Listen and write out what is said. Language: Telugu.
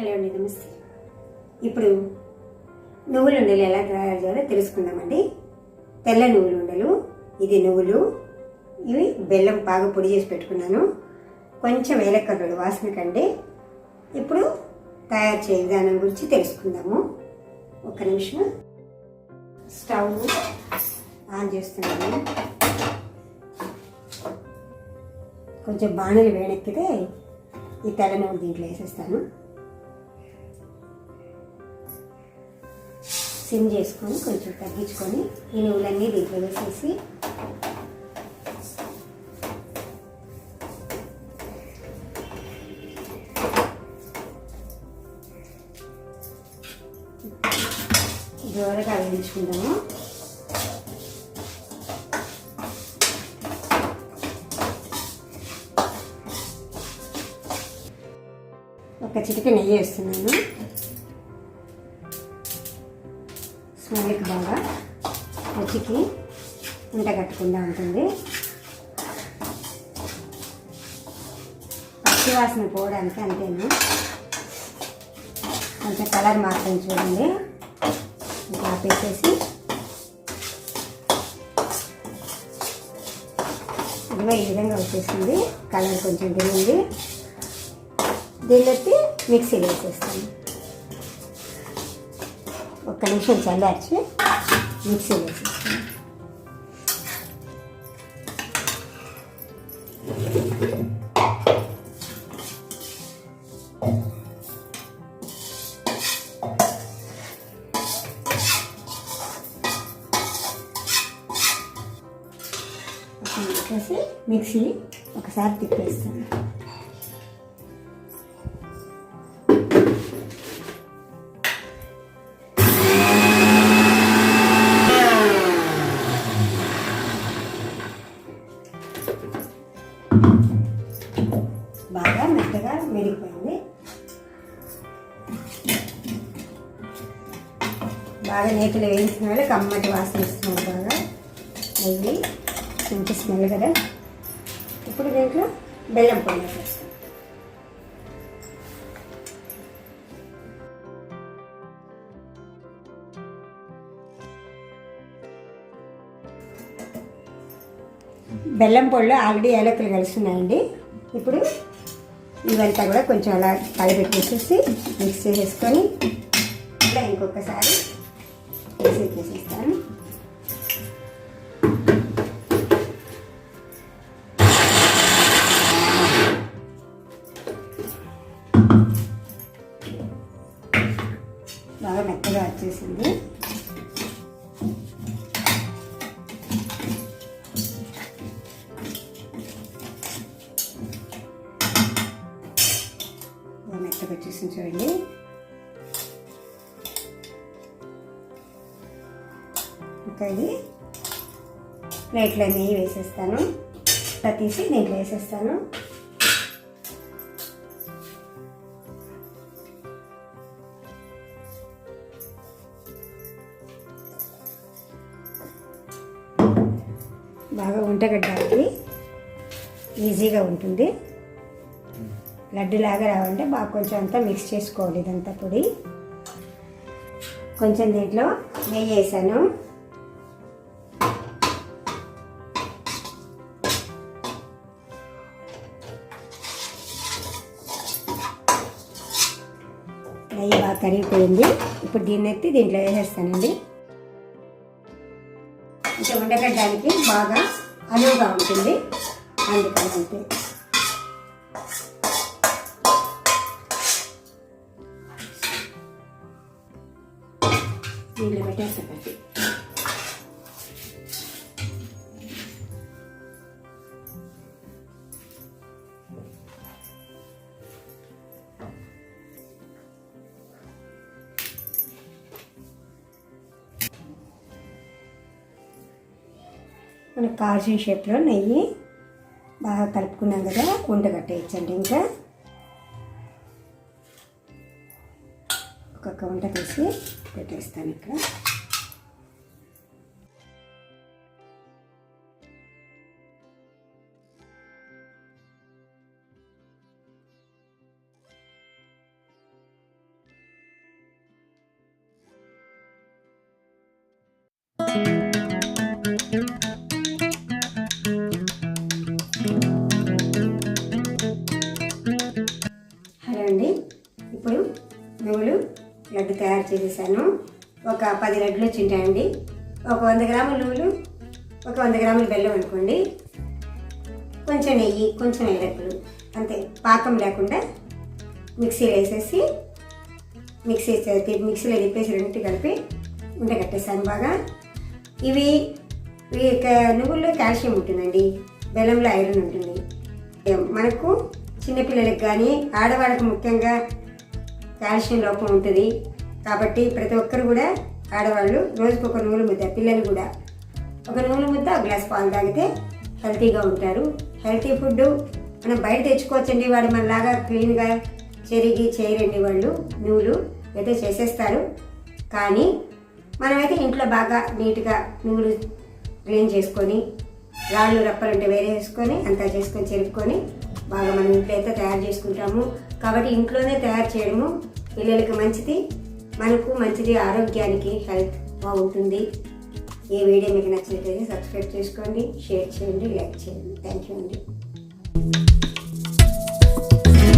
హలో అండి నమస్తే. ఇప్పుడు నువ్వుల ఉండలు ఎలా తయారు చేయాలో తెలుసుకుందామండి. తెల్ల నువ్వులు ఉండలు ఇది నువ్వులు ఇవి బెల్లం బాగా పొడి చేసి పెట్టుకున్నాను. కొంచెం ఏలకర్రలు వాసన కండి ఇప్పుడు తయారు చేయ విధానం గురించి తెలుసుకుందాము. ఒక నిమిషం. స్టవ్ ఆన్ చేస్తున్నాను. కొంచెం బాణలు వేడెక్కితే ఈ తెల్ల నువ్వులు దీంట్లో వేసేస్తాను. సిమ్ చేసుకొని కొంచెం తగ్గించుకొని ఈ నువ్వులన్నీ దీంట్లో వేసేసి దూరగా వేయించుకుందాము ఒక చిటిక నెయ్యి వేస్తున్నాను. స్మెల్కి బాగా రుచికి ఉంట కట్టకుండా ఉంటుంది పచ్చి వాసన పోవడానికి అంతేనా? కొంచెం కలర్ మాత్రం చూడండి. ఇంకా ఆపేసేసి. ఇదిగో ఈ విధంగా వచ్చేసింది. కలర్ కొంచెం తిరిగింది దీన్ని మిక్సీలో వేసేస్తాను. ఒక్క నిమిషం చల్లార్చి మిక్సీ వేసేస్తాను వేసి మిక్సీ ఒకసారి తిప్పేస్తాను. మెత్తగా మెరిగిపోయింది బాగా నీటిలో వేయించిన వాళ్ళు కమ్మటి వాసన ఇస్తున్నారు బాగా. నెయ్యి మంచి స్మెల్ కదా. ఇప్పుడు దీంట్లో బెల్లం పొడి వేసేస్తాం. బెల్లం పొడిలో ఆల్రెడీ ఏలకులు కలిసి ఉన్నాయండి ఇప్పుడు ఇవంతా కూడా కొంచెం అలా కలిపెట్టేసేసి మిక్స్ చేసేసుకొని ఇలా ఇంకొకసారి మిక్సీ చేసేస్తాను బాగా మెత్తగా వచ్చేసింది. బాగా మెత్తగా వచ్చేసింది చూడండి ఇంకా ఇది ప్లేట్లో నెయ్యి వేసేస్తాను. ఇట్లా తీసి దీంట్లో వేసేస్తాను. బాగా వంటగడ్డానికి ఈజీగా ఉంటుంది. లడ్డులాగా రావాలంటే బాగా కొంచెం అంతా మిక్స్ చేసుకోవాలి ఇదంతా పొడి. కొంచెం దీంట్లో నెయ్యి వేసాను. నెయ్యి బాగా కరిగిపోయింది. ఇప్పుడు దీన్ని ఎత్తి దీంట్లో వేసేస్తానండి. ఇంకా ఉండగడ్డానికి బాగా అనువుగా ఉంటుంది. అందుకని అంతే. నీళ్ళు పెట్టేస్తా పెట్టి. మనకు కాల్చిన షేప్లో నెయ్యి బాగా కలుపుకున్నాం కదా ఉంట కట్టేయచ్చండి ఇంకా. కౌంట తీసి పెట్టేస్తాను ఇక్కడ. అండి ఇప్పుడు నువ్వులు లడ్డు తయారు చేసేసాను. ఒక పది లడ్డులు వచ్చింటాయండి. ఒక వంద గ్రాముల నువ్వులు ఒక వంద గ్రాముల బెల్లం అనుకోండి. కొంచెం నెయ్యి కొంచెం ఎల్లప్పులు అంతే. పాకం లేకుండా మిక్సీలో వేసేసి మిక్సీ మిక్సీలో తిప్పేసి రెండు కలిపి ఉండగట్టేసాను బాగా. ఇవి ఇవి నువ్వుల్లో కాల్షియం ఉంటుందండి. బెల్లంలో ఐరన్ ఉంటుంది. మనకు చిన్నపిల్లలకు కానీ ఆడవాళ్ళకు ముఖ్యంగా కాల్షియం లోపం ఉంటుంది. కాబట్టి ప్రతి ఒక్కరు కూడా ఆడవాళ్ళు రోజుకు ఒక నూలు ముద్ద పిల్లలు కూడా ఒక నూలు ముద్ద ఒక గ్లాస్ పాలు తాగితే హెల్తీగా ఉంటారు. హెల్తీ ఫుడ్ మనం బయట తెచ్చుకోవచ్చండి వాడు మనలాగా క్లీన్గా చెరిగి చేయరండి వాళ్ళు. నువ్వులు అయితే చేసేస్తారు. కానీ మనమైతే ఇంట్లో బాగా నీట్గా నువ్వులు క్లీన్ చేసుకొని రాళ్ళు రప్పలు ఉంటే వేరే వేసుకొని అంతా చేసుకొని చెరుపుకొని బాగా మనం ఇంట్లో అయితే తయారు చేసుకుంటాము. కాబట్టి ఇంట్లోనే తయారు చేయడము పిల్లలకి మంచిది మనకు మంచిది ఆరోగ్యానికి హెల్త్ బాగుంటుంది. ఈ వీడియో మీకు నచ్చినట్లయితే సబ్స్క్రైబ్ చేసుకోండి షేర్ చేయండి లైక్ చేయండి. థ్యాంక్ యూ అండి.